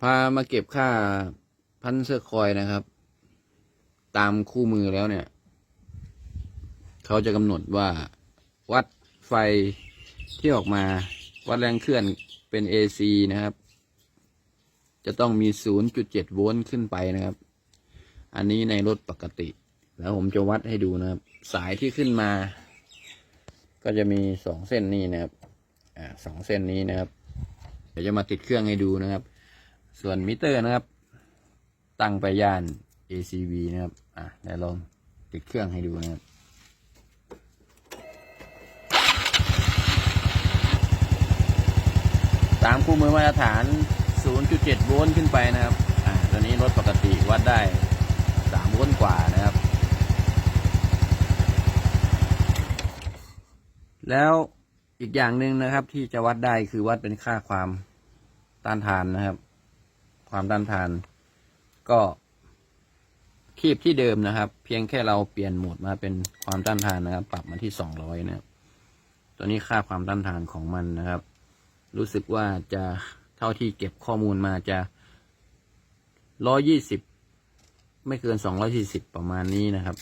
พามาเก็บค่าพันเซอร์คอยนะครับ ตามคู่มือแล้วเนี่ย เขาจะกำหนดว่าวัดไฟที่ออกมาวัดแรงเคลื่อนเป็น AC นะครับ จะต้องมี 0.7 โวลต์ขึ้นไปนะครับ อันนี้ในรถปกติ แล้วผมจะวัดให้ดูนะครับ สายที่ขึ้นมา ก็จะมีสองเส้นนี้นะครับ อ่าสองเส้นนี้นะครับ เดี๋ยวจะมาติดเครื่องให้ดูนะครับ ส่วนมิเตอร์นะครับ ตั้งไปย่าน ACV นะครับ อะเดี๋ยวลองติดเครื่องให้ดูนะครับตามคู่มือมาตรฐาน 0.7 โวลต์ขึ้นไปนะครับ อ่าตัวนี้รถปกติวัดได้ 3 โวลต์กว่านะครับ แล้วอีกอย่างหนึ่งนะครับที่จะวัดได้คือวัดเป็นค่าความต้านทานนะครับ ความต้านทาน ก็คีบที่เดิมนะครับ เพียงแค่เราเปลี่ยนโหมดมาเป็นความต้านทานนะครับ ปรับมาที่200นะครับตัวนี้ค่าความต้านทานของมันนะครับ รู้สึกว่าจะเท่าที่เก็บข้อมูลมาจะร้อยยี่สิบไม่เกินสองร้อยสี่สิบประมาณนี้นะครับ